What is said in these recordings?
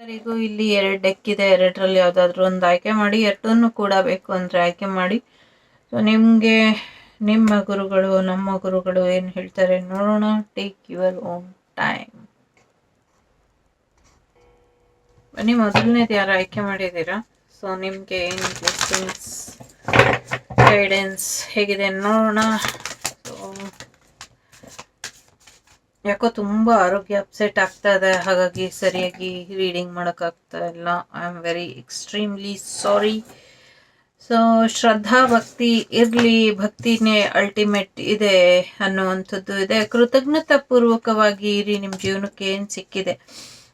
ಎಲ್ಲರಿಗೂ ಇಲ್ಲಿ ಎರಡು ಡೆಕ್ ಇದೆ ಎರಡರಲ್ಲಿ ಯಾವುದಾದ್ರೂ ಒಂದು ಆಯ್ಕೆ ಮಾಡಿ, ಎರಡನ್ನೂ ಕೂಡ ಬೇಕು ಅಂದರೆ ಆಯ್ಕೆ ಮಾಡಿ. ಸೊ ನಿಮಗೆ, ನಿಮ್ಮ ಗುರುಗಳು, ನಮ್ಮ ಗುರುಗಳು ಏನು ಹೇಳ್ತಾರೆ ನೋಡೋಣ. ಟೇಕ್ ಯುವರ್ ಓನ್ ಟೈಮ್ ಬನ್ನಿ, ಮೊದಲನೇದು ಯಾರು ಆಯ್ಕೆ ಮಾಡಿದ್ದೀರಾ? ಸೊ ನಿಮಗೆ ಏನು ಗೈಡೆನ್ಸ್ ಹೇಗಿದೆ ನೋಡೋಣ. ಸೊ ಯಾಕೋ ತುಂಬ ಆರೋಗ್ಯ ಅಪ್ಸೆಟ್ ಆಗ್ತಾ ಇದೆ. ಹಾಗಾಗಿ ಸರಿಯಾಗಿ ರೀಡಿಂಗ್ ಮಾಡೋಕ್ಕಾಗ್ತಾ ಇಲ್ಲ. I am very extremely sorry so ಶ್ರದ್ಧಾ ಭಕ್ತಿ ಇರಲಿ, ಭಕ್ತಿನೇ ಅಲ್ಟಿಮೇಟ್ ಇದೆ ಅನ್ನುವಂಥದ್ದು ಇದೆ. ಕೃತಜ್ಞತಾ ಪೂರ್ವಕವಾಗಿ ಇರಿ ನಿಮ್ಮ ಜೀವನಕ್ಕೆ ಏನು ಸಿಕ್ಕಿದೆ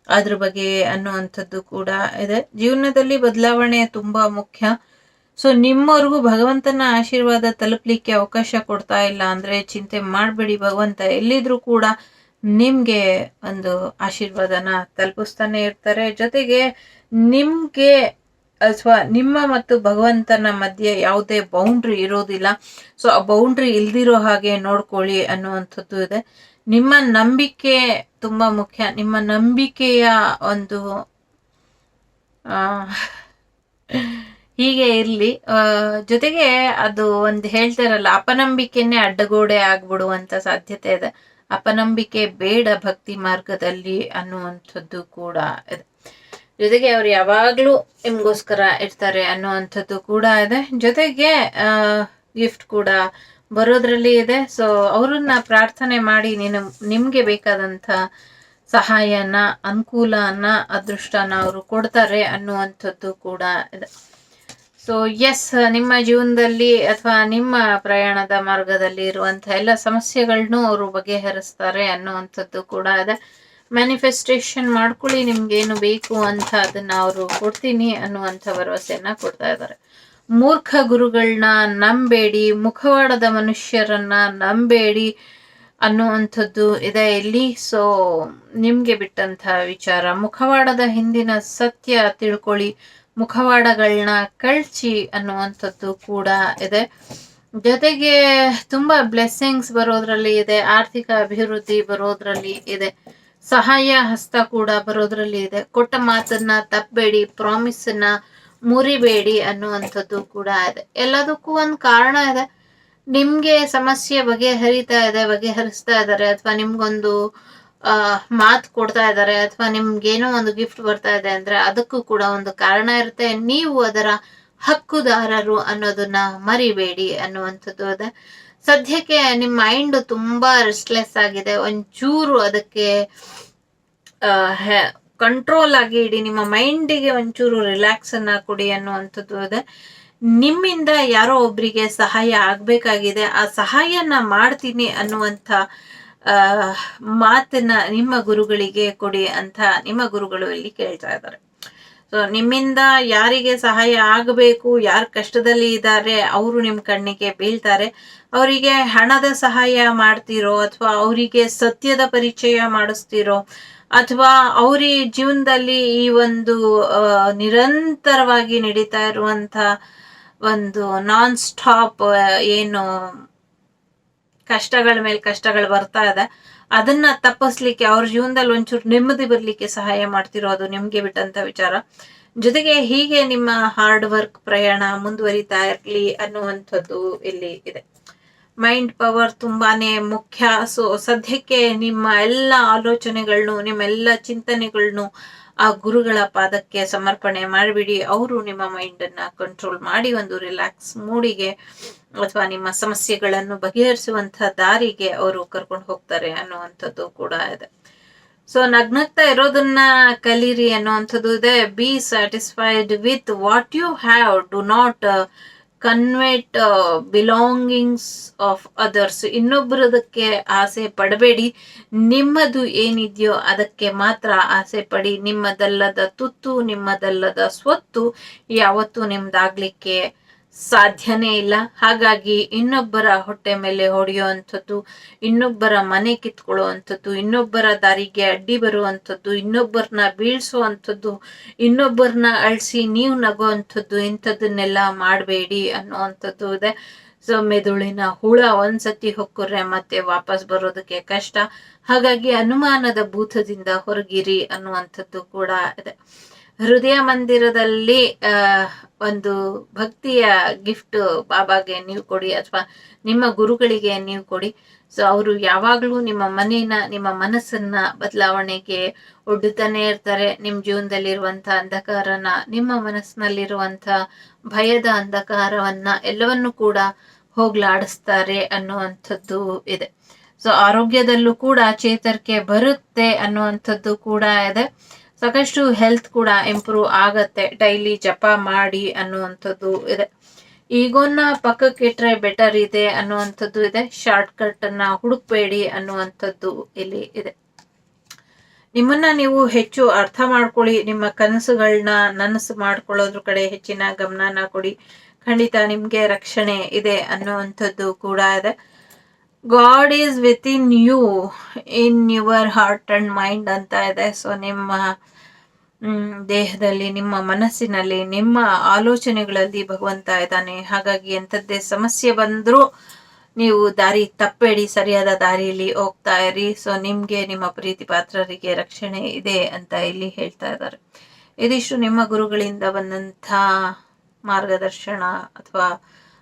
ಅದ್ರ ಬಗ್ಗೆ ಅನ್ನುವಂಥದ್ದು ಕೂಡ ಇದೆ. ಜೀವನದಲ್ಲಿ ಬದಲಾವಣೆ ತುಂಬ ಮುಖ್ಯ. ಸೊ ನಿಮ್ಮವರೆಗೂ ಭಗವಂತನ ಆಶೀರ್ವಾದ ತಲುಪಲಿಕ್ಕೆ ಅವಕಾಶ ಕೊಡ್ತಾ ಇಲ್ಲ ಅಂದರೆ ಚಿಂತೆ ಮಾಡಬೇಡಿ ಭಗವಂತ. ಎಲ್ಲಿದ್ರೂ ಕೂಡ ನಿಮಗೆ ಒಂದು ಆಶೀರ್ವಾದನ ತಲುಪಿಸ್ತಾನೆ ಇರ್ತಾರೆ. ಜೊತೆಗೆ ನಿಮಗೆ ಅಥವಾ ನಿಮ್ಮ ಮತ್ತು ಭಗವಂತನ ಮಧ್ಯೆ ಯಾವುದೇ ಬೌಂಡ್ರಿ ಇರೋದಿಲ್ಲ. ಸೊ ಆ ಬೌಂಡ್ರಿ ಇಲ್ದಿರೋ ಹಾಗೆ ನೋಡ್ಕೊಳ್ಳಿ ಅನ್ನುವಂಥದ್ದು ಇದೆ. ನಿಮ್ಮ ನಂಬಿಕೆ ತುಂಬ ಮುಖ್ಯ. ನಿಮ್ಮ ನಂಬಿಕೆಯ ಒಂದು ಹೀಗೆ ಇರಲಿ. ಜೊತೆಗೆ ಅದು ಒಂದು ಹೇಳ್ತಾರಲ್ಲ, ಅಪನಂಬಿಕೆನೇ ಅಡ್ಡಗೋಡೆ ಆಗ್ಬಿಡುವಂಥ ಸಾಧ್ಯತೆ ಇದೆ. ಅಪನಂಬಿಕೆ ಬೇಡ ಭಕ್ತಿ ಮಾರ್ಗದಲ್ಲಿ ಅನ್ನುವಂಥದ್ದು ಕೂಡ ಇದೆ. ಜೊತೆಗೆ ಅವ್ರು ಯಾವಾಗಲೂ ನಿಮಗೋಸ್ಕರ ಇರ್ತಾರೆ ಅನ್ನುವಂಥದ್ದು ಕೂಡ ಇದೆ. ಜೊತೆಗೆ ಗಿಫ್ಟ್ ಕೂಡ ಬರೋದ್ರಲ್ಲಿ ಇದೆ. ಸೊ ಅವ್ರನ್ನ ಪ್ರಾರ್ಥನೆ ಮಾಡಿ ನೀನು, ನಿಮಗೆ ಬೇಕಾದಂಥ ಸಹಾಯನ, ಅನುಕೂಲನ, ಅದೃಷ್ಟನ ಅವರು ಕೊಡ್ತಾರೆ ಅನ್ನುವಂಥದ್ದು ಕೂಡ ಇದೆ. ಸೊ ಎಸ್ ನಿಮ್ಮ ಜೀವನದಲ್ಲಿ ಅಥವಾ ನಿಮ್ಮ ಪ್ರಯಾಣದ ಮಾರ್ಗದಲ್ಲಿ ಇರುವಂತಹ ಎಲ್ಲ ಸಮಸ್ಯೆಗಳನ್ನೂ ಅವರು ಬಗೆಹರಿಸ್ತಾರೆ ಅನ್ನುವಂಥದ್ದು ಕೂಡ ಇದೆ. ಮ್ಯಾನಿಫೆಸ್ಟೇಷನ್ ಮಾಡ್ಕೊಳ್ಳಿ, ನಿಮ್ಗೇನು ಬೇಕು ಅಂತ ಅದನ್ನ ಅವರು ಕೊಡ್ತೀನಿ ಅನ್ನುವಂಥ ಭರವಸೆಯನ್ನ ಕೊಡ್ತಾ ಇದ್ದಾರೆ. ಮೂರ್ಖ ಗುರುಗಳನ್ನ ನಂಬೇಡಿ, ಮುಖವಾಡದ ಮನುಷ್ಯರನ್ನ ನಂಬೇಡಿ ಅನ್ನುವಂಥದ್ದು ಇದೆ ಇಲ್ಲಿ. ಸೊ ನಿಮಗೆ ಬಿಟ್ಟಂತ ವಿಚಾರ. ಮುಖವಾಡದ ಹಿಂದಿನ ಸತ್ಯ ತಿಳ್ಕೊಳ್ಳಿ. ಮುಖವಾಡಗಳನ್ನ ಕಳ್ಚಿ ಅನ್ನುವಂಥದ್ದು ಕೂಡ ಇದೆ. ಜೊತೆಗೆ ತುಂಬ ಬ್ಲೆಸ್ಸಿಂಗ್ಸ್ ಬರೋದ್ರಲ್ಲಿ ಇದೆ. ಆರ್ಥಿಕ ಅಭಿವೃದ್ಧಿ ಬರೋದ್ರಲ್ಲಿ ಇದೆ. ಸಹಾಯ ಹಸ್ತ ಕೂಡ ಬರೋದ್ರಲ್ಲಿ ಇದೆ. ಕೊಟ್ಟ ಮಾತನ್ನ ತಪ್ಪಬೇಡಿ ಪ್ರಾಮಿಸನ್ನ ಮುರಿಬೇಡಿ ಅನ್ನುವಂಥದ್ದು ಕೂಡ ಇದೆ. ಎಲ್ಲದಕ್ಕೂ ಒಂದು ಕಾರಣ ಇದೆ. ನಿಮ್ಗೆ ಸಮಸ್ಯೆ ಬಗೆಹರಿತಾ ಇದೆ, ಬಗೆಹರಿಸ್ತಾ ಇದ್ದಾರೆ, ಅಥವಾ ನಿಮ್ಗೊಂದು ಮಾತು ಕೊಡ್ತಾ ಇದ್ದಾರೆ, ಅಥವಾ ನಿಮ್ಗೇನೋ ಒಂದು ಗಿಫ್ಟ್ ಬರ್ತಾ ಇದೆ ಅಂದ್ರೆ ಅದಕ್ಕೂ ಕೂಡ ಒಂದು ಕಾರಣ ಇರುತ್ತೆ. ನೀವು ಅದರ ಹಕ್ಕುದಾರರು ಅನ್ನೋದನ್ನ ಮರಿಬೇಡಿ ಅನ್ನುವಂಥದ್ದು ಅದೇ. ಸದ್ಯಕ್ಕೆ ನಿಮ್ಮ ಮೈಂಡ್ ತುಂಬಾ ರೆಸ್ಟ್ಲೆಸ್ ಆಗಿದೆ. ಒಂಚೂರು ಅದಕ್ಕೆ ಕಂಟ್ರೋಲ್ ಆಗಿ ಇಡಿ. ನಿಮ್ಮ ಮೈಂಡಿಗೆ ಒಂಚೂರು ರಿಲ್ಯಾಕ್ಸ್ ಅನ್ನ ಕೊಡಿ ಅನ್ನುವಂಥದ್ದು ಇದೆ ನಿಮ್ಮಿಂದ ಯಾರೋ ಒಬ್ರಿಗೆ ಸಹಾಯ ಆಗ್ಬೇಕಾಗಿದೆ, ಆ ಸಹಾಯನ ಮಾಡ್ತೀನಿ ಅನ್ನುವಂಥ ಮಾತನ್ನ ನಿಮ್ಮ ಗುರುಗಳಿಗೆ ಕೊಡಿ ಅಂತ ನಿಮ್ಮ ಗುರುಗಳು ಇಲ್ಲಿ ಕೇಳ್ತಾ ಇದ್ದಾರೆ. ಸೊ ನಿಮ್ಮಿಂದ ಯಾರಿಗೆ ಸಹಾಯ ಆಗಬೇಕು, ಯಾರು ಕಷ್ಟದಲ್ಲಿ ಇದ್ದಾರೆ, ಅವರು ನಿಮ್ಮ ಕಣ್ಣಿಗೆ ಬೀಳ್ತಾರೆ. ಅವರಿಗೆ ಹಣದ ಸಹಾಯ ಮಾಡ್ತಿರೋ ಅಥವಾ ಅವರಿಗೆ ಸತ್ಯದ ಪರಿಚಯ ಮಾಡಿಸ್ತಿರೋ ಅಥವಾ ಅವ್ರ ಜೀವನದಲ್ಲಿ ಈ ಒಂದು ನಿರಂತರವಾಗಿ ನಡೀತಾ ಇರುವಂತ ಒಂದು ನಾನ್ ಸ್ಟಾಪ್ ಏನು ಕಷ್ಟಗಳ ಮೇಲೆ ಕಷ್ಟಗಳು ಬರ್ತಾ ಇದೆ. ಅದನ್ನ ತಪ್ಪಿಸ್ಲಿಕ್ಕೆ ಅವ್ರ ಜೀವನದಲ್ಲಿ ಒಂಚೂರು ನೆಮ್ಮದಿ ಬರ್ಲಿಕ್ಕೆ ಸಹಾಯ ಮಾಡ್ತಿರೋದು ನಿಮ್ಗೆ ಬಿಟ್ಟಂತ ವಿಚಾರ. ಜೊತೆಗೆ ಹೀಗೆ ನಿಮ್ಮ ಹಾರ್ಡ್ ವರ್ಕ್ ಪ್ರಯಾಣ ಮುಂದುವರಿತಾ ಇರ್ಲಿ ಅನ್ನುವಂಥದ್ದು ಇಲ್ಲಿ ಇದೆ. ಮೈಂಡ್ ಪವರ್ ತುಂಬಾನೇ ಮುಖ್ಯ. ಸೊ ಸದ್ಯಕ್ಕೆ ನಿಮ್ಮ ಎಲ್ಲ ಆಲೋಚನೆಗಳನ್ನು ನಿಮ್ಮೆಲ್ಲ ಚಿಂತನೆಗಳನ್ನು ಆ ಗುರುಗಳ ಪಾದಕ್ಕೆ ಸಮರ್ಪಣೆ ಮಾಡಿಬಿಡಿ. ಅವರು ನಿಮ್ಮ ಮೈಂಡ್ ಅನ್ನ ಕಂಟ್ರೋಲ್ ಮಾಡಿ ಒಂದು ರಿಲ್ಯಾಕ್ಸ್ ಮೂಡಿಗೆ ಅಥವಾ ನಿಮ್ಮ ಸಮಸ್ಯೆಗಳನ್ನು ಬಗೆಹರಿಸುವಂತಹ ದಾರಿಗೆ ಅವರು ಕರ್ಕೊಂಡು ಹೋಗ್ತಾರೆ ಅನ್ನುವಂಥದ್ದು ಕೂಡ ಇದೆ. ಸೊ ನಗ್ನಗ್ತಾ ಇರೋದನ್ನ ಕಲೀರಿ ಅನ್ನುವಂಥದ್ದು ಇದೆ. Be satisfied with what you have do not covet belongings of others ಇನ್ನೊಬ್ಬರದಕ್ಕೆ ಆಸೆ ಪಡಬೇಡಿ. ನಿಮ್ಮದು ಏನಿದೆಯೋ ಅದಕ್ಕೆ ಮಾತ್ರ ಆಸೆ ಪಡಿ. ನಿಮ್ಮದಲ್ಲದ ತುತ್ತು, ನಿಮ್ಮದಲ್ಲದ ಸ್ವತ್ತು ಯಾವತ್ತೂ ನಿಮ್ದಾಗ್ಲಿಕ್ಕೆ ಸಾಧ್ಯನೇ ಇಲ್ಲ. ಹಾಗಾಗಿ ಇನ್ನೊಬ್ಬರ ಹೊಟ್ಟೆ ಮೇಲೆ ಹೊಡೆಯುವಂಥದ್ದು, ಇನ್ನೊಬ್ಬರ ಮನೆ ಕಿತ್ಕೊಳ್ಳುವಂಥದ್ದು, ಇನ್ನೊಬ್ಬರ ದಾರಿಗೆ ಅಡ್ಡಿ ಬರುವಂಥದ್ದು, ಇನ್ನೊಬ್ಬರನ್ನ ಬೀಳ್ಸುವಂಥದ್ದು, ಇನ್ನೊಬ್ಬರನ್ನ ಅಳಿಸಿ ನೀವು ನಗುವಂಥದ್ದು, ಇಂಥದ್ದನ್ನೆಲ್ಲ ಮಾಡಬೇಡಿ ಅನ್ನುವಂಥದ್ದು ಇದೆ. ಸೊ, ಮೆದುಳಿನ ಹುಳ ಒಂದ್ಸತಿ ಹೊಕ್ಕರೆ ಮತ್ತೆ ವಾಪಸ್ ಬರೋದಕ್ಕೆ ಕಷ್ಟ. ಹಾಗಾಗಿ ಅನುಮಾನದ ಭೂತದಿಂದ ಹೊರಗಿರಿ ಅನ್ನುವಂಥದ್ದು ಕೂಡ ಇದೆ. ಹೃದಯ ಮಂದಿರದಲ್ಲಿ ಒಂದು ಭಕ್ತಿಯ ಗಿಫ್ಟ್ ಬಾಬಾಗೆ ನೀವು ಕೊಡಿ ಅಥವಾ ನಿಮ್ಮ ಗುರುಗಳಿಗೆ ನೀವು ಕೊಡಿ. ಸೊ ಅವರು ಯಾವಾಗಲೂ ನಿಮ್ಮ ಮನೇನ, ನಿಮ್ಮ ಮನಸ್ಸನ್ನ ಬದಲಾವಣೆಗೆ ಒಡ್ಡುತ್ತಾನೆ ಇರ್ತಾರೆ. ನಿಮ್ಮ ಜೀವನದಲ್ಲಿರುವಂಥ ಅಂಧಕಾರನ, ನಿಮ್ಮ ಮನಸ್ಸಿನಲ್ಲಿರುವಂಥ ಭಯದ ಅಂಧಕಾರವನ್ನ ಎಲ್ಲವನ್ನು ಕೂಡ ಹೋಗ್ಲಾಡಿಸ್ತಾರೆ ಅನ್ನುವಂಥದ್ದು ಇದೆ. ಸೊ ಆರೋಗ್ಯದಲ್ಲೂ ಕೂಡ ಚೇತರಿಕೆ ಬರುತ್ತೆ ಅನ್ನುವಂಥದ್ದು ಕೂಡ ಇದೆ. ಸಾಕಷ್ಟು ಹೆಲ್ತ್ ಕೂಡ ಇಂಪ್ರೂವ್ ಆಗತ್ತೆ. ಡೈಲಿ ಜಪ ಮಾಡಿ ಅನ್ನುವಂಥದ್ದು ಇದೆ. ಈಗೋನ್ನ ಪಕ್ಕಕ್ಕೆ ಇಟ್ರೆ ಬೆಟರ್ ಇದೆ ಅನ್ನುವಂಥದ್ದು ಇದೆ. ಶಾರ್ಟ್ ಕಟ್ ಅನ್ನ ಹುಡುಕ್ಬೇಡಿ ಅನ್ನುವಂಥದ್ದು ಇಲ್ಲಿ ಇದೆ. ನಿಮ್ಮನ್ನ ನೀವು ಹೆಚ್ಚು ಅರ್ಥ ಮಾಡ್ಕೊಳ್ಳಿ. ನಿಮ್ಮ ಕನಸುಗಳನ್ನ ನನಸು ಮಾಡ್ಕೊಳ್ಳೋದ್ರ ಕಡೆ ಹೆಚ್ಚಿನ ಗಮನನ ಕೊಡಿ. ಖಂಡಿತ ನಿಮ್ಗೆ ರಕ್ಷಣೆ ಇದೆ ಅನ್ನುವಂಥದ್ದು ಕೂಡ ಇದೆ. God is with in you in your heart and mind ಅಂತ ಇದೆ. ಸೊ ನಿಮ್ಮ ದೇಹದಲ್ಲಿ ನಿಮ್ಮ ಮನಸ್ಸಿನಲ್ಲಿ ನಿಮ್ಮ ಆಲೋಚನೆಗಳಲ್ಲಿ ಭಗವಂತ ಇದ್ದಾನೆ. ಹಾಗಾಗಿ ಎಂಥದ್ದೇ ಸಮಸ್ಯೆ ಬಂದರೂ ನೀವು ದಾರಿ ತಪ್ಪೇಡಿ ಸರಿಯಾದ ದಾರಿಯಲ್ಲಿ ಹೋಗ್ತಾ ಇರಿ. ಸೊ ನಿಮ್ಗೆ, ನಿಮ್ಮ ಪ್ರೀತಿ ಪಾತ್ರರಿಗೆ ರಕ್ಷಣೆ ಇದೆ ಅಂತ ಇಲ್ಲಿ ಹೇಳ್ತಾ ಇದ್ದಾರೆ. ಇದಿಷ್ಟು ನಿಮ್ಮ ಗುರುಗಳಿಂದ ಬಂದಂಥ ಮಾರ್ಗದರ್ಶನ ಅಥವಾ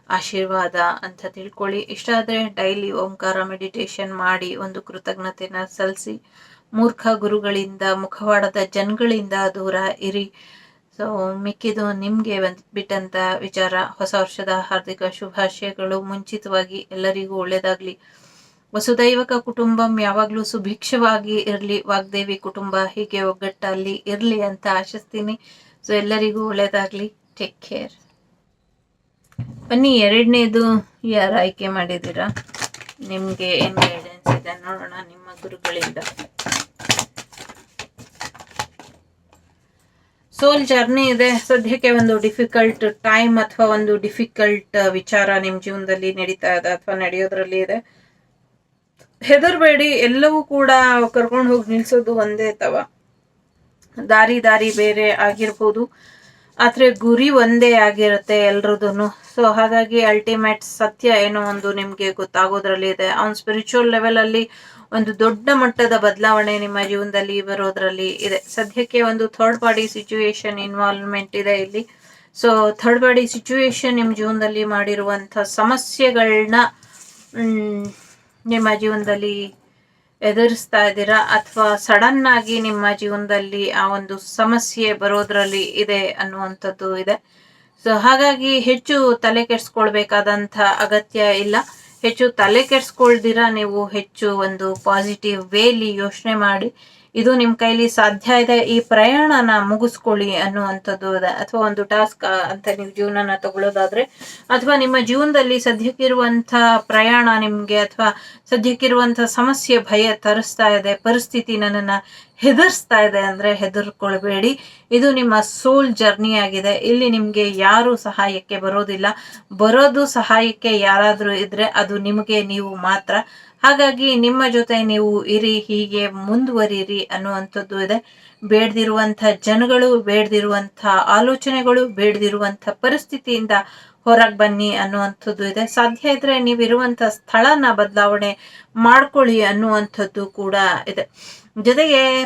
ಆಶೀರ್ವಾದ ಅಂತ ತಿಳ್ಕೊಳ್ಳಿ. ಇಷ್ಟ ಆದರೆ ಡೈಲಿ ಓಂಕಾರ, ಮೆಡಿಟೇಷನ್ ಮಾಡಿ ಒಂದು ಕೃತಜ್ಞತೆಯನ್ನು ಸಲ್ಲಿಸಿ. ಮೂರ್ಖ ಗುರುಗಳಿಂದ, ಮುಖವಾಡದ ಜನಗಳಿಂದ ದೂರ ಇರಿ. ಸೊ ಮಿಕ್ಕಿದು ನಿಮಗೆ ಬಿಟ್ಟಂತ ವಿಚಾರ. ಹೊಸ ವರ್ಷದ ಹಾರ್ದಿಕ ಶುಭಾಶಯಗಳು ಮುಂಚಿತವಾಗಿ ಎಲ್ಲರಿಗೂ ಒಳ್ಳೇದಾಗ್ಲಿ. ವಸುದೈವಕ ಕುಟುಂಬಂ ಯಾವಾಗಲೂ ಸುಭಿಕ್ಷವಾಗಿ ಇರಲಿ. ವಾಗ್ದೇವಿ ಕುಟುಂಬ ಹೀಗೆ ಒಗ್ಗಟ್ಟಲ್ಲಿ ಇರಲಿ ಅಂತ ಆಶಿಸ್ತೀನಿ. ಸೊ ಎಲ್ಲರಿಗೂ ಒಳ್ಳೇದಾಗ್ಲಿ. ಟೇಕ್ ಕೇರ್ ಬನ್ನಿ, ಎರಡನೇದು ಯಾರು ಆಯ್ಕೆ ಮಾಡಿದ್ದೀರಾ? ನಿಮಗೆ ಏನು ಗೈಡೆನ್ಸ್ ಇದೆ ನೋಡೋಣ ನಿಮ್ಮ ಗುರುಗಳಿಂದ. ಸೋಲ್ ಜರ್ನಿ ಇದೆ. ಸದ್ಯಕ್ಕೆ ಒಂದು ಡಿಫಿಕಲ್ಟ್ ಟೈಮ್ ಅಥವಾ ಒಂದು ಡಿಫಿಕಲ್ಟ್ ವಿಚಾರ ನಿಮ್ಮ ಜೀವನದಲ್ಲಿ ನಡೀತಾ ಇದೆ ಅಥವಾ ನಡೆಯೋದ್ರಲ್ಲಿ ಇದೆ. ಹೆದರ್ಬೇಡಿ. ಎಲ್ಲವೂ ಕೂಡ ಕರ್ಕೊಂಡು ಹೋಗಿ ನಿಲ್ಸೋದು ಒಂದೇ ತವ. ದಾರಿ ದಾರಿ ಬೇರೆ ಆಗಿರ್ಬೋದು. ಆದ್ರೆ ಗುರಿ ಒಂದೇ ಆಗಿರುತ್ತೆ ಎಲ್ರದೂ ಸೊ ಹಾಗಾಗಿ ಅಲ್ಟಿಮೇಟ್ ಸತ್ಯ ಏನೋ ಒಂದು ನಿಮಗೆ ಗೊತ್ತಾಗೋದ್ರಲ್ಲಿ ಇದೆ. ಆನ್ ಸ್ಪಿರಿಚುವಲ್ ಲೆವೆಲಲ್ಲಿ ಒಂದು ದೊಡ್ಡ ಮಟ್ಟದ ಬದಲಾವಣೆ ನಿಮ್ಮ ಜೀವನದಲ್ಲಿ ಬರೋದ್ರಲ್ಲಿ ಇದೆ. ಸದ್ಯಕ್ಕೆ ಒಂದು ಥರ್ಡ್ ಪಾರ್ಟಿ ಸಿಚುವೇಶನ್ ಇನ್ವಾಲ್ವ್ಮೆಂಟ್ ಇದೆ ಇಲ್ಲಿ. ಸೊ ಥರ್ಡ್ ಪಾರ್ಟಿ ಸಿಚುವೇಶನ್ ನಿಮ್ಮ ಜೀವನದಲ್ಲಿ ಮಾಡಿರುವಂಥ ಸಮಸ್ಯೆಗಳನ್ನ ನಿಮ್ಮ ಜೀವನದಲ್ಲಿ ಎದುರಿಸ್ತಾ ಇದ್ದೀರಾ? ಅಥವಾ ಸಡನ್ ಆಗಿ ನಿಮ್ಮ ಜೀವನದಲ್ಲಿ ಆ ಒಂದು ಸಮಸ್ಯೆ ಬರೋದ್ರಲ್ಲಿ ಇದೆ ಅನ್ನುವಂಥದ್ದು ಇದೆ. ಸೊ ಹಾಗಾಗಿ ಹೆಚ್ಚು ತಲೆ ಕೆಡಿಸ್ಕೊಳ್ಬೇಕಾದಂಥ ಅಗತ್ಯ ಇಲ್ಲ. ಹೆಚ್ಚು ತಲೆ ಕೆಡಿಸ್ಕೊಳ್ದಿರ ನೀವು ಹೆಚ್ಚು ಒಂದು ಪಾಸಿಟಿವ್ ವೇಲಿ ಯೋಚನೆ ಮಾಡಿ. ಇದು ನಿಮ್ಮ ಕೈಲಿ ಸಾಧ್ಯ ಇದೆ. ಈ ಪ್ರಯಾಣನ ಮುಗಿಸ್ಕೊಳ್ಳಿ ಅನ್ನುವಂಥದ್ದು ಅಥವಾ ಒಂದು ಟಾಸ್ಕ್ ಅಂತ ನೀವು ಜೀವನನ ತಗೊಳ್ಳೋದಾದ್ರೆ ಅಥವಾ ನಿಮ್ಮ ಜೀವನದಲ್ಲಿ ಸದ್ಯಕ್ಕಿರುವಂಥ ಪ್ರಯಾಣ ನಿಮಗೆ, ಅಥವಾ ಸದ್ಯಕ್ಕಿರುವಂಥ ಸಮಸ್ಯೆ, ಭಯ ತರಿಸ್ತಾ ಇದೆ, ಪರಿಸ್ಥಿತಿ ನನ್ನನ್ನು ಹೆದರ್ಸ್ತಾ ಇದೆ ಅಂದ್ರೆ ಹೆದರ್ಕೊಳ್ಬೇಡಿ. ಇದು ನಿಮ್ಮ ಸೋಲ್ ಜರ್ನಿ ಆಗಿದೆ. ಇಲ್ಲಿ ನಿಮಗೆ ಯಾರು ಸಹಾಯಕ್ಕೆ ಬರೋದಿಲ್ಲ. ಬರೋದು ಸಹಾಯಕ್ಕೆ ಯಾರಾದರೂ ಇದ್ದರೆ ಅದು ನಿಮಗೆ ನೀವು ಮಾತ್ರ. ಹಾಗಾಗಿ ನಿಮ್ಮ ಜೊತೆ ನೀವು ಇರಿ, ಹೀಗೆ ಮುಂದುವರಿರಿ ಅನ್ನುವಂಥದ್ದು ಇದೆ. ಬೇಡದಿರುವಂಥ ಜನಗಳು, ಬೇಡದಿರುವಂಥ ಆಲೋಚನೆಗಳು, ಬೇಡದಿರುವಂಥ ಪರಿಸ್ಥಿತಿಯಿಂದ ಹೊರಗೆ ಬನ್ನಿ ಅನ್ನುವಂಥದ್ದು ಇದೆ. ಸಾಧ್ಯ ಇದ್ರೆ ನೀವಿರುವಂಥ ಸ್ಥಳನ ಬದಲಾವಣೆ ಮಾಡ್ಕೊಳ್ಳಿ ಅನ್ನುವಂಥದ್ದು ಕೂಡ ಇದೆ. ಜೊತೆಗೆ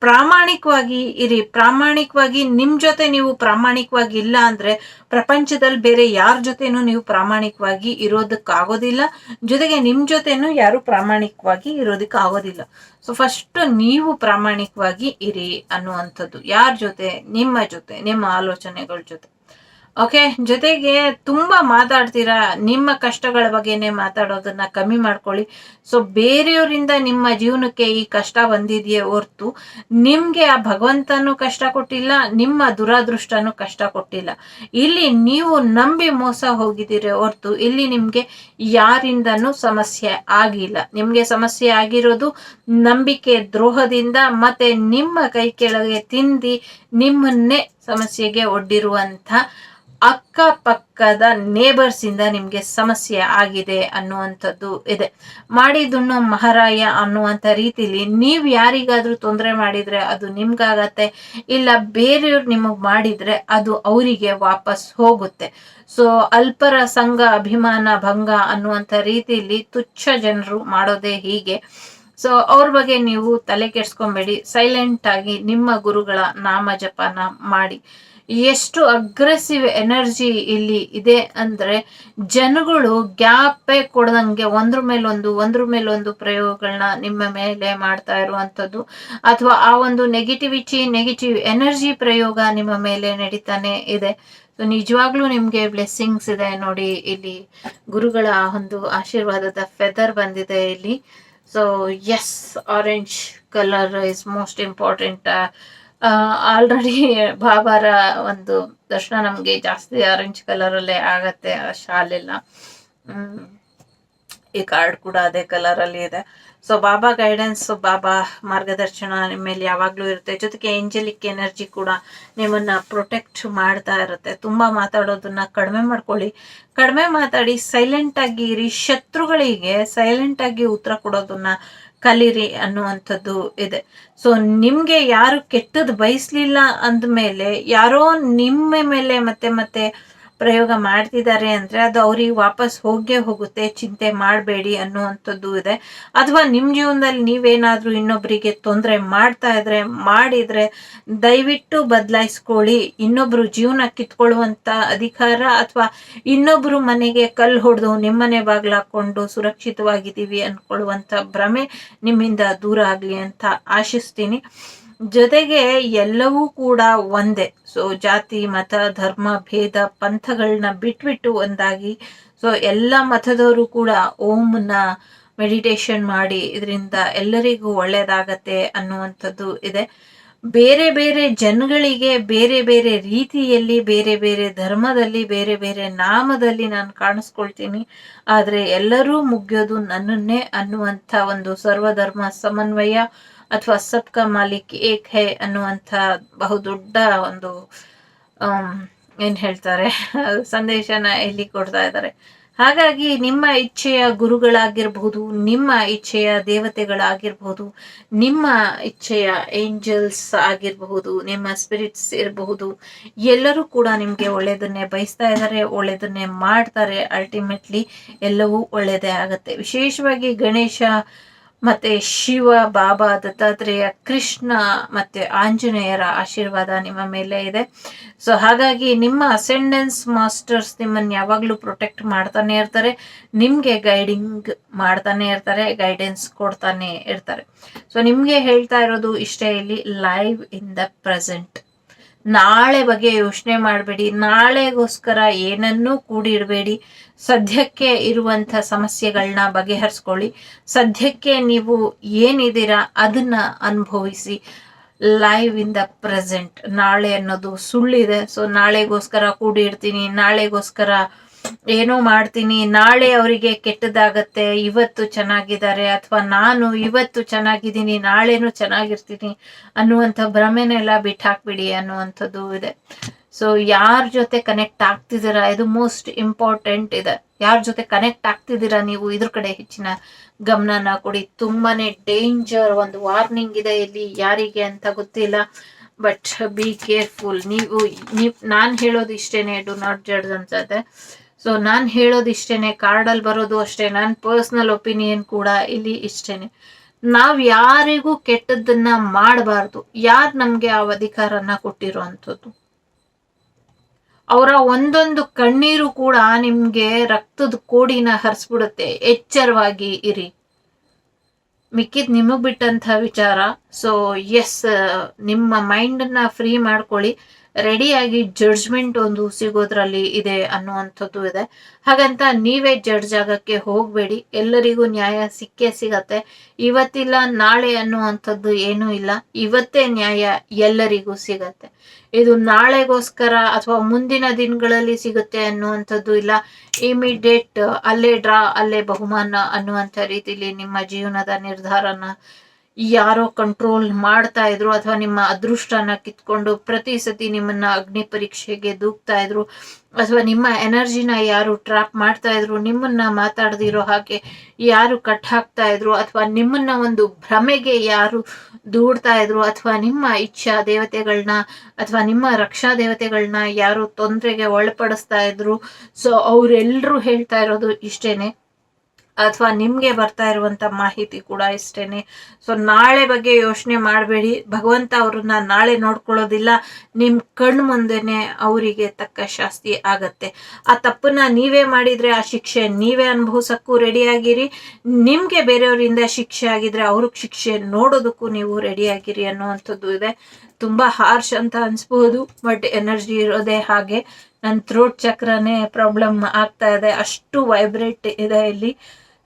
ಪ್ರಾಮಾಣಿಕವಾಗಿ ಇರಿ, ಪ್ರಾಮಾಣಿಕವಾಗಿ ನಿಮ್ ಜೊತೆ ನೀವು ಪ್ರಾಮಾಣಿಕವಾಗಿ ಇಲ್ಲ ಅಂದ್ರೆ ಪ್ರಪಂಚದಲ್ಲಿ ಬೇರೆ ಯಾರ ಜೊತೆನೂ ನೀವು ಪ್ರಾಮಾಣಿಕವಾಗಿ ಇರೋದಕ್ಕಾಗೋದಿಲ್ಲ. ಜೊತೆಗೆ ನಿಮ್ ಜೊತೆನೂ ಯಾರು ಪ್ರಾಮಾಣಿಕವಾಗಿ ಇರೋದಕ್ಕೆ ಆಗೋದಿಲ್ಲ ಸೊ ಫಸ್ಟ್ ನೀವು ಪ್ರಾಮಾಣಿಕವಾಗಿ ಇರಿ ಅನ್ನುವಂಥದ್ದು. ಯಾರ ಜೊತೆ? ನಿಮ್ಮ ಜೊತೆ, ನಿಮ್ಮ ಆಲೋಚನೆಗಳ ಜೊತೆ. ಓಕೆ ಜೊತೆಗೆ ತುಂಬಾ ಮಾತಾಡ್ತೀರಾ? ನಿಮ್ಮ ಕಷ್ಟಗಳ ಬಗ್ಗೆನೆ ಮಾತಾಡೋದನ್ನ ಕಮ್ಮಿ ಮಾಡ್ಕೊಳ್ಳಿ. ಸೊ ಬೇರೆಯವರಿಂದ ನಿಮ್ಮ ಜೀವನಕ್ಕೆ ಈ ಕಷ್ಟ ಬಂದಿದೆಯೇ ಹೊರ್ತು, ನಿಮ್ಗೆ ಆ ಭಗವಂತನೂ ಕಷ್ಟ ಕೊಟ್ಟಿಲ್ಲ, ನಿಮ್ಮ ದುರಾದೃಷ್ಟನೂ ಕಷ್ಟ ಕೊಟ್ಟಿಲ್ಲ. ಇಲ್ಲಿ ನೀವು ನಂಬಿ ಮೋಸ ಹೋಗಿದ್ದೀರಿ ಹೊರ್ತು, ಇಲ್ಲಿ ನಿಮ್ಗೆ ಯಾರಿಂದನೂ ಸಮಸ್ಯೆ ಆಗಿಲ್ಲ. ನಿಮ್ಗೆ ಸಮಸ್ಯೆ ಆಗಿರೋದು ನಂಬಿಕೆ ದ್ರೋಹದಿಂದ, ಮತ್ತೆ ನಿಮ್ಮ ಕೈ ಕೆಳಗೆ ತಿಂದಿ ನಿಮ್ಮನ್ನೇ ಸಮಸ್ಯೆಗೆ ಒಡ್ಡಿರುವಂತ ಅಕ್ಕಪಕ್ಕದ ನೇಬರ್ಸಿಂದ ನಿಮ್ಗೆ ಸಮಸ್ಯೆ ಆಗಿದೆ ಅನ್ನುವಂಥದ್ದು ಇದೆ. ಮಾಡಿದುಣ್ಣು ಮಹಾರಾಯ ಅನ್ನುವಂಥ ರೀತಿಲಿ ನೀವು ಯಾರಿಗಾದ್ರೂ ತೊಂದರೆ ಮಾಡಿದ್ರೆ ಅದು ನಿಮ್ಗಾಗತ್ತೆ, ಇಲ್ಲ ಬೇರೆಯವ್ರು ನಿಮಗೆ ಮಾಡಿದ್ರೆ ಅದು ಅವರಿಗೆ ವಾಪಸ್ ಹೋಗುತ್ತೆ. ಸೊ ಅಲ್ಪರ ಸಂಘ, ಅಭಿಮಾನ, ಭಂಗ ಅನ್ನುವಂಥ ರೀತಿಯಲ್ಲಿ ತುಚ್ಛ ಜನರು ಮಾಡೋದೇ ಹೀಗೆ. ಸೊ ಅವ್ರ ಬಗ್ಗೆ ನೀವು ತಲೆ ಕೆಡ್ಸ್ಕೊಂಬೇಡಿ. ಸೈಲೆಂಟ್ ಆಗಿ ನಿಮ್ಮ ಗುರುಗಳ ನಾಮ ಜಪನ ಮಾಡಿ. ಎಷ್ಟು ಅಗ್ರೆಸಿವ್ ಎನರ್ಜಿ ಇಲ್ಲಿ ಇದೆ ಅಂದ್ರೆ ಜನಗಳು ಗ್ಯಾಪೇ ಕೊಡದಂಗೆ ಒಂದ್ರ ಮೇಲೊಂದು ಒಂದ್ರ ಮೇಲೊಂದು ಪ್ರಯೋಗಗಳನ್ನ ನಿಮ್ಮ ಮೇಲೆ ಮಾಡ್ತಾ ಇರುವಂತದ್ದು ಅಥವಾ ಆ ಒಂದು ನೆಗೆಟಿವಿಟಿ ನೆಗೆಟಿವ್ ಎನರ್ಜಿ ಪ್ರಯೋಗ ನಿಮ್ಮ ಮೇಲೆ ನಡೀತಾನೆ ಇದೆ. ಸೊ ನಿಜವಾಗ್ಲೂ ನಿಮ್ಗೆ ಬ್ಲೆಸ್ಸಿಂಗ್ಸ್ ಇದೆ ನೋಡಿ ಇಲ್ಲಿ ಗುರುಗಳ ಒಂದು ಆಶೀರ್ವಾದದ ಫೆದರ್ ಬಂದಿದೆ ಇಲ್ಲಿ. So as orange colour is most important already ಬಾಬಾರ ಒಂದು ದರ್ಶನ ನಮಗೆ ಜಾಸ್ತಿ ಆರೆಂಜ್ ಕಲರಲ್ಲೇ ಆಗತ್ತೆ ಆ ಶಾಲೆಲ್ಲ. ಈ ಕಾರ್ಡ್ ಕೂಡ ಅದೇ ಕಲರಲ್ಲಿ ಇದೆ. ಸೊ ಬಾಬಾ ಗೈಡೆನ್ಸ್ ಬಾಬಾ ಮಾರ್ಗದರ್ಶನ ನಿಮ್ಮ ಮೇಲೆ ಯಾವಾಗಲೂ ಇರುತ್ತೆ. ಜೊತೆಗೆ ಏಂಜಲಿಕ್ ಎನರ್ಜಿ ಕೂಡ ನಿಮ್ಮನ್ನ ಪ್ರೊಟೆಕ್ಟ್ ಮಾಡ್ತಾ ಇರುತ್ತೆ. ತುಂಬಾ ಮಾತಾಡೋದನ್ನ ಕಡಿಮೆ ಮಾಡ್ಕೊಳ್ಳಿ. ಕಡಿಮೆ ಮಾತಾಡಿ ಸೈಲೆಂಟ್ ಆಗಿ ಇರಿ. ಶತ್ರುಗಳಿಗೆ ಸೈಲೆಂಟ್ ಆಗಿ ಉತ್ತರ ಕೊಡೋದನ್ನ ಕಲೀರಿ ಅನ್ನುವಂಥದ್ದು ಇದೆ. ಸೊ ನಿಮಗೆ ಯಾರು ಕೆಟ್ಟದ್ದು ಬಯಸ್ಲಿಲ್ಲ ಅಂದಮೇಲೆ, ಯಾರೋ ನಿಮ್ಮ ಮೇಲೆ ಮತ್ತೆ ಮತ್ತೆ ಪ್ರಯೋಗ ಮಾಡ್ತಿದ್ದಾರೆ ಅಂದರೆ ಅದು ಅವ್ರಿಗೆ ವಾಪಸ್ ಹೋಗೇ ಹೋಗುತ್ತೆ, ಚಿಂತೆ ಮಾಡಬೇಡಿ ಅನ್ನುವಂಥದ್ದು ಇದೆ. ಅಥವಾ ನಿಮ್ಮ ಜೀವನದಲ್ಲಿ ನೀವೇನಾದರೂ ಇನ್ನೊಬ್ಬರಿಗೆ ತೊಂದರೆ ಮಾಡ್ತಾ ಇದ್ರೆ, ಮಾಡಿದರೆ ದಯವಿಟ್ಟು ಬದಲಾಯಿಸ್ಕೊಳ್ಳಿ. ಇನ್ನೊಬ್ಬರು ಜೀವನ ಕಿತ್ಕೊಳ್ಳುವಂಥ ಅಧಿಕಾರ ಅಥವಾ ಇನ್ನೊಬ್ಬರು ಮನೆಗೆ ಕಲ್ಲು ಹೊಡೆದು ನಿಮ್ಮನೆ ಬಾಗ್ಲಾಕೊಂಡು ಸುರಕ್ಷಿತವಾಗಿದ್ದೀವಿ ಅಂದ್ಕೊಳ್ಳುವಂಥ ಭ್ರಮೆ ನಿಮ್ಮಿಂದ ದೂರ ಆಗಲಿ ಅಂತ ಆಶಿಸ್ತೀನಿ. ಜೊತೆಗೆ ಎಲ್ಲವೂ ಕೂಡ ಒಂದೇ. ಸೊ ಜಾತಿ, ಮತ, ಧರ್ಮ, ಭೇದ ಪಂಥಗಳನ್ನ ಬಿಟ್ಬಿಟ್ಟು ಒಂದಾಗಿ ಸೊ ಎಲ್ಲ ಮತದವರು ಕೂಡ ಓಂನ ಮೆಡಿಟೇಷನ್ ಮಾಡಿ, ಇದರಿಂದ ಎಲ್ಲರಿಗೂ ಒಳ್ಳೇದಾಗತ್ತೆ ಅನ್ನುವಂಥದ್ದು ಇದೆ. ಬೇರೆ ಬೇರೆ ಜನಗಳಿಗೆ ಬೇರೆ ಬೇರೆ ರೀತಿಯಲ್ಲಿ, ಬೇರೆ ಬೇರೆ ಧರ್ಮದಲ್ಲಿ, ಬೇರೆ ಬೇರೆ ನಾಮದಲ್ಲಿ ನಾನು ಕಾಣಿಸ್ಕೊಳ್ತೀನಿ. ಆದರೆ ಎಲ್ಲರೂ ಮುಗಿಯೋದು ನನ್ನನ್ನೇ ಅನ್ನುವಂಥ ಒಂದು ಸರ್ವಧರ್ಮ ಸಮನ್ವಯ ಅಥವಾ ಸಬ್ಕ ಮಾಲಿಕ್ ಏಕ್ ಹೇ ಅನ್ನುವಂಥ ಬಹುದೊಡ್ಡ ಒಂದು ಏನು ಹೇಳ್ತಾರೆ, ಸಂದೇಶನ ಇಲ್ಲಿ ಕೊಡ್ತಾ ಇದ್ದಾರೆ. ಹಾಗಾಗಿ ನಿಮ್ಮ ಇಚ್ಛೆಯ ಗುರುಗಳಾಗಿರ್ಬಹುದು, ನಿಮ್ಮ ಇಚ್ಛೆಯ ದೇವತೆಗಳಾಗಿರ್ಬಹುದು, ನಿಮ್ಮ ಇಚ್ಛೆಯ ಏಂಜಲ್ಸ್ ಆಗಿರಬಹುದು, ನಿಮ್ಮ ಸ್ಪಿರಿಟ್ಸ್ ಇರಬಹುದು, ಎಲ್ಲರೂ ಕೂಡ ನಿಮಗೆ ಒಳ್ಳೆಯದನ್ನೇ ಬಯಸ್ತಾ ಇದ್ದಾರೆ, ಒಳ್ಳೆಯದನ್ನೇ ಮಾಡ್ತಾರೆ. ಅಲ್ಟಿಮೇಟ್ಲಿ ಎಲ್ಲವೂ ಒಳ್ಳೆಯದೇ ಆಗುತ್ತೆ. ವಿಶೇಷವಾಗಿ ಗಣೇಶ ಮತ್ತೆ ಶಿವ, ಬಾಬಾ, ದತ್ತಾತ್ರೇಯ, ಕೃಷ್ಣ ಮತ್ತೆ ಆಂಜನೇಯರ ಆಶೀರ್ವಾದ ನಿಮ್ಮ ಮೇಲೆ ಇದೆ. ಸೊ ಹಾಗಾಗಿ ನಿಮ್ಮ ಅಸೆಂಡೆನ್ಸ್ ಮಾಸ್ಟರ್ಸ್ ನಿಮ್ಮನ್ನು ಯಾವಾಗಲೂ ಪ್ರೊಟೆಕ್ಟ್ ಮಾಡ್ತಾನೆ ಇರ್ತಾರೆ. ನಿಮಗೆ ಗೈಡಿಂಗ್ ಮಾಡ್ತಾನೆ ಇರ್ತಾರೆ ಗೈಡೆನ್ಸ್ ಕೊಡ್ತಾನೆ ಇರ್ತಾರೆ. ಸೊ ನಿಮಗೆ ಹೇಳ್ತಾ ಇರೋದು ಇಷ್ಟೇ ಇಲ್ಲಿ ಲೈವ್ ಇನ್ ದ ಪ್ರೆಸೆಂಟ್ ನಾಳೆ ಬಗ್ಗೆ ಯೋಚನೆ ಮಾಡಬೇಡಿ. ನಾಳೆಗೋಸ್ಕರ ಏನನ್ನೂ ಕೂಡಿಡಬೇಡಿ. ಸದ್ಯಕ್ಕೆ ಇರುವಂಥ ಸಮಸ್ಯೆಗಳನ್ನ ಬಗೆಹರಿಸ್ಕೊಳ್ಳಿ. ಸದ್ಯಕ್ಕೆ ನೀವು ಏನಿದ್ದೀರಾ ಅದನ್ನ ಅನುಭವಿಸಿ. ಲೈವ್ ಇನ್ ದ ಪ್ರೆಸೆಂಟ್ ನಾಳೆ ಅನ್ನೋದು ಸುಳ್ಳಿದೆ. ಸೊ ನಾಳೆಗೋಸ್ಕರ ಕೂಡಿಡ್ತೀನಿ. ನಾಳೆಗೋಸ್ಕರ ಏನೋ ಮಾಡ್ತೀನಿ. ನಾಳೆ ಅವರಿಗೆ ಕೆಟ್ಟದಾಗತ್ತೆ ಇವತ್ತು ಚೆನ್ನಾಗಿದ್ದಾರೆ ಅಥವಾ ನಾನು ಇವತ್ತು ಚೆನ್ನಾಗಿದ್ದೀನಿ, ನಾಳೆನೂ ಚೆನ್ನಾಗಿರ್ತೀನಿ ಅನ್ನುವಂಥ ಭ್ರಮೆನೆಲ್ಲ ಬಿಟ್ಟು ಹಾಕ್ಬಿಡಿ ಅನ್ನುವಂಥದ್ದು ಇದೆ. ಸೊ ಯಾರ ಜೊತೆ ಕನೆಕ್ಟ್ ಆಗ್ತಿದ್ದೀರಾ? ಇದು ಮೋಸ್ಟ್ ಇಂಪಾರ್ಟೆಂಟ್ ಇದೆ. ಯಾರ ಜೊತೆ ಕನೆಕ್ಟ್ ಆಗ್ತಿದ್ದೀರಾ ನೀವು? ಇದ್ರ ಕಡೆ ಹೆಚ್ಚಿನ ಗಮನನ ಕೊಡಿ. ತುಂಬಾನೇ ಡೇಂಜರ್ ಒಂದು ವಾರ್ನಿಂಗ್ ಇದೆ ಇಲ್ಲಿ ಯಾರಿಗೆ ಅಂತ ಗೊತ್ತಿಲ್ಲ. ಬಟ್ ಬಿ ಕೇರ್ಫುಲ್ ನೀವು ನೀವು, ನಾನು ಹೇಳೋದು ಇಷ್ಟೇನೆ. ಡು ನಾಟ್ ಜಡ್ಜ್ ಅನ್ಸತ್ತೆ ಸೊ ನಾನು ಹೇಳೋದು ಇಷ್ಟೇನೆ ಕಾರ್ಡಲ್ಲಿ ಬರೋದು ಅಷ್ಟೇ ನನ್ನ ಪರ್ಸ್ನಲ್ ಒಪಿನಿಯನ್ ಕೂಡ ಇಲ್ಲಿ ಇಷ್ಟೇನೆ. ನಾವ್ ಯಾರಿಗೂ ಕೆಟ್ಟದ್ದನ್ನ ಮಾಡಬಾರ್ದು. ಯಾರು ನಮ್ಗೆ ಆ ಅಧಿಕಾರನ ಕೊಟ್ಟಿರೋ ಅಂಥದ್ದು ಅವರ ಒಂದೊಂದು ಕಣ್ಣೀರು ಕೂಡ ನಿಮ್ಗೆ ರಕ್ತದ ಕೋಡಿನ ಹರಿಸ್ಬಿಡುತ್ತೆ. ಎಚ್ಚರವಾಗಿ ಇರಿ. ಮಿಕ್ಕಿದ್ ನಿಮಗ್ ಬಿಟ್ಟಂತ ವಿಚಾರ. ಸೊ ಎಸ್ ನಿಮ್ಮ ಮೈಂಡನ್ನ ಫ್ರೀ ಮಾಡ್ಕೊಳ್ಳಿ. ರೆಡಿಯಾಗಿ ಜಡ್ಜ್ಮೆಂಟ್ ಒಂದು ಸಿಗೋದ್ರಲ್ಲಿ ಇದೆ ಅನ್ನುವಂಥದ್ದು ಇದೆ. ಹಾಗಂತ ನೀವೇ ಜಡ್ಜ್ ಆಗಕ್ಕೆ ಹೋಗಬೇಡಿ. ಎಲ್ಲರಿಗೂ ನ್ಯಾಯ ಸಿಕ್ಕೇ ಸಿಗತ್ತೆ. ಇವತ್ತಿಲ್ಲ, ನಾಳೆ ಅನ್ನುವಂಥದ್ದು ಏನೂ ಇಲ್ಲ. ಇವತ್ತೇ ನ್ಯಾಯ ಎಲ್ಲರಿಗೂ ಸಿಗತ್ತೆ. ಇದು ನಾಳೆಗೋಸ್ಕರ ಅಥವಾ ಮುಂದಿನ ದಿನಗಳಲ್ಲಿ ಸಿಗುತ್ತೆ ಅನ್ನುವಂಥದ್ದು ಇಲ್ಲ. ಇಮಿಡಿಯೇಟ್ ಅಲ್ಲೇ ಡ್ರಾ ಅಲ್ಲೇ ಬಹುಮಾನ ಅನ್ನುವಂಥ ರೀತಿಲಿ ನಿಮ್ಮ ಜೀವನದ ನಿರ್ಧಾರನ ಯಾರೋ ಕಂಟ್ರೋಲ್ ಮಾಡ್ತಾ ಇದ್ರು ಅಥವಾ ನಿಮ್ಮ ಅದೃಷ್ಟನ ಕಿತ್ಕೊಂಡು ಪ್ರತಿ ಸತಿ ನಿಮ್ಮನ್ನ ಅಗ್ನಿ ಪರೀಕ್ಷೆಗೆ ದೂಕ್ತಾ ಇದ್ರು ಅಥವಾ ನಿಮ್ಮ ಎನರ್ಜಿನ ಯಾರು ಟ್ರಾಪ್ ಮಾಡ್ತಾ ಇದ್ರು, ನಿಮ್ಮನ್ನ ಮಾತಾಡದಿರೋ ಹಾಗೆ ಯಾರು ಕಟ್ ಹಾಕ್ತಾ ಇದ್ರು ಅಥವಾ ನಿಮ್ಮನ್ನ ಒಂದು ಭ್ರಮೆಗೆ ಯಾರು ದೂಡ್ತಾ ಇದ್ರು ಅಥವಾ ನಿಮ್ಮ ಇಚ್ಛಾ ದೇವತೆಗಳನ್ನ ಅಥವಾ ನಿಮ್ಮ ರಕ್ಷಾ ದೇವತೆಗಳನ್ನ ಯಾರು ತೊಂದರೆಗೆ ಒಳಪಡಿಸ್ತಾ ಇದ್ರು. ಸೊ ಅವರೆಲ್ಲರೂ ಹೇಳ್ತಾ ಇರೋದು ಇಷ್ಟೇನೆ. ಅಥವಾ ನಿಮಗೆ ಬರ್ತಾ ಇರುವಂತ ಮಾಹಿತಿ ಕೂಡ ಇಷ್ಟೇನೆ. ಸೊ ನಾಳೆ ಬಗ್ಗೆ ಯೋಚನೆ ಮಾಡಬೇಡಿ. ಭಗವಂತ ಅವ್ರನ್ನ ನಾಳೆ ನೋಡ್ಕೊಳ್ಳೋದಿಲ್ಲ. ನಿಮ್ಮ ಕಣ್ಣು ಮುಂದೆನೆ ಅವರಿಗೆ ತಕ್ಕ ಶಾಸ್ತಿ ಆಗತ್ತೆ. ಆ ತಪ್ಪನ್ನ ನೀವೇ ಮಾಡಿದ್ರೆ ಆ ಶಿಕ್ಷೆ ನೀವೇ ಅನುಭವಿಸಕ್ಕೂ ರೆಡಿಯಾಗಿರಿ. ನಿಮಗೆ ಬೇರೆಯವರಿಂದ ಶಿಕ್ಷೆ ಆಗಿದ್ರೆ ಅವ್ರಿಗೆ ಶಿಕ್ಷೆ ನೋಡೋದಕ್ಕೂ ನೀವು ರೆಡಿಯಾಗಿರಿ ಅನ್ನುವಂಥದ್ದು ಇದೆ. ತುಂಬಾ ಹಾರ್ಶ್ ಅಂತ ಅನ್ಸ್ಬಹುದು ಬಟ್ ಎನರ್ಜಿ ಇರೋದೇ ಹಾಗೆ. ನನ್ನ ಥ್ರೋಟ್ ಚಕ್ರನೇ ಪ್ರಾಬ್ಲಮ್ ಆಗ್ತಾ ಇದೆ. ಅಷ್ಟು ವೈಬ್ರೇಟ್ ಇದೆ ಇಲ್ಲಿ.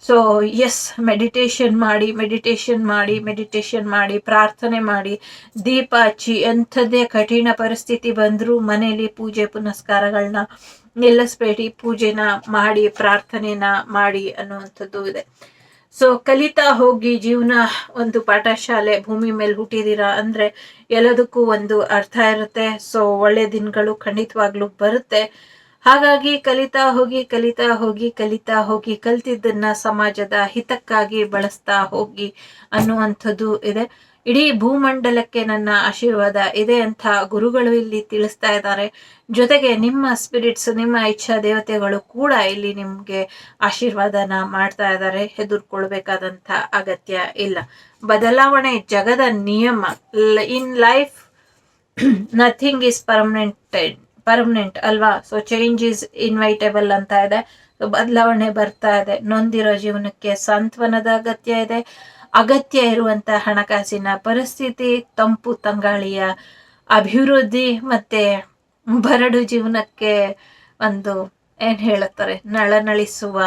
ಸೊ ಎಸ್ ಮೆಡಿಟೇಷನ್ ಮಾಡಿ ಮೆಡಿಟೇಷನ್ ಮಾಡಿ ಮೆಡಿಟೇಷನ್ ಮಾಡಿ, ಪ್ರಾರ್ಥನೆ ಮಾಡಿ, ದೀಪ ಹಚ್ಚಿ, ಎಂಥದ್ದೇ ಕಠಿಣ ಪರಿಸ್ಥಿತಿ ಬಂದರೂ ಮನೆಯಲ್ಲಿ ಪೂಜೆ ಪುನಸ್ಕಾರಗಳನ್ನ ನಿಲ್ಲಿಸ್ಬೇಡಿ, ಪೂಜೆನ ಮಾಡಿ, ಪ್ರಾರ್ಥನೆನ ಮಾಡಿ ಅನ್ನುವಂಥದ್ದು ಇದೆ. ಸೊ ಕಲಿತಾ ಹೋಗಿ ಜೀವನ ಒಂದು ಪಾಠಶಾಲೆ ಭೂಮಿ ಮೇಲೆ ಹುಟ್ಟಿದೀರಾ ಅಂದ್ರೆ ಎಲ್ಲದಕ್ಕೂ ಒಂದು ಅರ್ಥ ಇರುತ್ತೆ. ಸೊ ಒಳ್ಳೆ ದಿನಗಳು ಖಂಡಿತವಾಗ್ಲೂ ಬರುತ್ತೆ. ಹಾಗಾಗಿ ಕಲಿತಾ ಹೋಗಿ ಕಲಿತಾ ಹೋಗಿ ಕಲಿತಾ ಹೋಗಿ, ಕಲ್ತಿದ್ದನ್ನ ಸಮಾಜದ ಹಿತಕ್ಕಾಗಿ ಬಳಸ್ತಾ ಹೋಗಿ ಅನ್ನುವಂಥದ್ದು ಇದೆ. ಇಡೀ ಭೂಮಂಡಲಕ್ಕೆ ನನ್ನ ಆಶೀರ್ವಾದ ಇದೆ ಅಂತ ಗುರುಗಳು ಇಲ್ಲಿ ತಿಳಿಸ್ತಾ ಇದ್ದಾರೆ. ಜೊತೆಗೆ ನಿಮ್ಮ ಸ್ಪಿರಿಟ್ಸ್ ನಿಮ್ಮ ಇಚ್ಛಾ ದೇವತೆಗಳು ಕೂಡ ಇಲ್ಲಿ ನಿಮ್ಗೆ ಆಶೀರ್ವಾದನ ಮಾಡ್ತಾ ಇದ್ದಾರೆ. ಹೆದರ್ಕೊಳ್ಬೇಕಾದಂತ ಅಗತ್ಯ ಇಲ್ಲ. ಬದಲಾವಣೆ ಜಗದ ನಿಯಮ. ಇನ್ ಲೈಫ್ ನಥಿಂಗ್ ಇಸ್ ಪರ್ಮನೆಂಟೆಡ್ ಪರ್ಮನೆಂಟ್ ಅಲ್ವಾ? ಸೊ ಚೇಂಜ್ ಇಸ್ ಇನ್ವೈಟೇಬಲ್ ಅಂತ ಇದೆ. ಬದಲಾವಣೆ ಬರ್ತಾ ಇದೆ. ನೊಂದಿರೋ ಜೀವನಕ್ಕೆ ಸಾಂತ್ವನದ ಅಗತ್ಯ ಇದೆ. ಅಗತ್ಯ ಇರುವಂತ ಹಣಕಾಸಿನ ಪರಿಸ್ಥಿತಿ, ತಂಪು ತಂಗಾಳಿಯ ಅಭಿವೃದ್ಧಿ ಮತ್ತೆ ಬರಡು ಜೀವನಕ್ಕೆ ಒಂದು ಏನ್ ಹೇಳುತ್ತಾರೆ? ನಳನಳಿಸುವ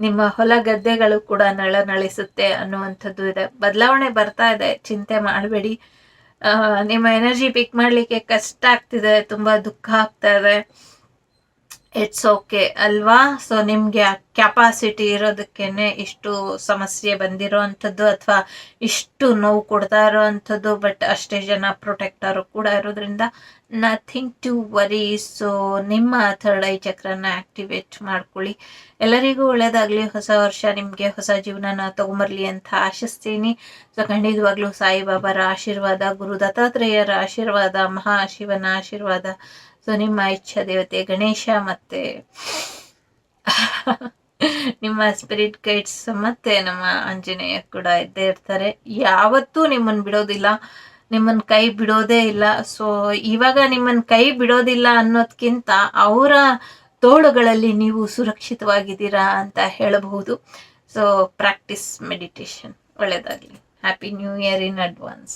ನಿಮ್ಮ ಹೊಲ ಗದ್ದೆಗಳು ಕೂಡ ನಳನಳಿಸುತ್ತೆ ಅನ್ನುವಂಥದ್ದು ಇದೆ. ಬದಲಾವಣೆ ಬರ್ತಾ ಇದೆ. ಚಿಂತೆ ಮಾಡಬೇಡಿ. ನಿಮ್ಮ ಎನರ್ಜಿ ಪಿಕ್ ಮಾಡಲಿಕ್ಕೆ ಕಷ್ಟ ಆಗ್ತಿದೆ ತುಂಬ ದುಃಖ ಆಗ್ತಾ ಇದೆ. ಇಟ್ಸ್ ಓಕೆ ಅಲ್ವಾ? ಸೊ ನಿಮಗೆ ಆ ಕ್ಯಾಪಾಸಿಟಿ ಇರೋದಕ್ಕೇನೆ ಇಷ್ಟು ಸಮಸ್ಯೆ ಬಂದಿರೋ ಅಂಥದ್ದು ಅಥವಾ ಇಷ್ಟು ನೋವು ಕೊಡ್ತಾ ಇರೋ ಅಂಥದ್ದು ಬಟ್ ಅಷ್ಟೇ ಜನ ಪ್ರೊಟೆಕ್ಟರು ಕೂಡ ಇರೋದ್ರಿಂದ ನಥಿಂಗ್ ಟು ವರಿ ಸೊ ನಿಮ್ಮ ಥರ್ಡ್ ಐ ಚಕ್ರನ ಆಕ್ಟಿವೇಟ್ ಮಾಡ್ಕೊಳ್ಳಿ. ಎಲ್ಲರಿಗೂ ಒಳ್ಳೇದಾಗ್ಲಿ. ಹೊಸ ವರ್ಷ, ನಿಮಗೆ ಹೊಸ ಜೀವನನ ತಗೊಂಬರ್ಲಿ ಅಂತ ಆಶಿಸ್ತೀನಿ. ಸೊ ಖಂಡಿತವಾಗ್ಲೂ ಸಾಯಿಬಾಬಾರ ಆಶೀರ್ವಾದ, ಗುರು ದತ್ತಾತ್ರೇಯರ ಆಶೀರ್ವಾದ ಮಹಾಶಿವನ ಆಶೀರ್ವಾದ. ಸೊ ನಿಮ್ಮ ಇಚ್ಛಾ ದೇವತೆ ಗಣೇಶ ಮತ್ತೆ ನಿಮ್ಮ ಸ್ಪಿರಿಟ್ ಗೈಡ್ಸ್ ಮತ್ತೆ ನಮ್ಮ ಆಂಜನೇಯ ಕೂಡ ಇದ್ದೇ ಇರ್ತಾರೆ. ಯಾವತ್ತೂ ನಿಮ್ಮನ್ನು ಬಿಡೋದಿಲ್ಲ. ನಿಮ್ಮನ್ನ ಕೈ ಬಿಡೋದೇ ಇಲ್ಲ. ಸೊ ಇವಾಗ ನಿಮ್ಮನ್ನ ಕೈ ಬಿಡೋದಿಲ್ಲ ಅನ್ನೋದ್ಕಿಂತ ಅವರ ತೋಳುಗಳಲ್ಲಿ ನೀವು ಸುರಕ್ಷಿತವಾಗಿದ್ದೀರಾ ಅಂತ ಹೇಳಬಹುದು. ಸೊ ಪ್ರಾಕ್ಟೀಸ್ ಮೆಡಿಟೇಷನ್ ಒಳ್ಳೇದಾಗಲಿ. Happy new year in advance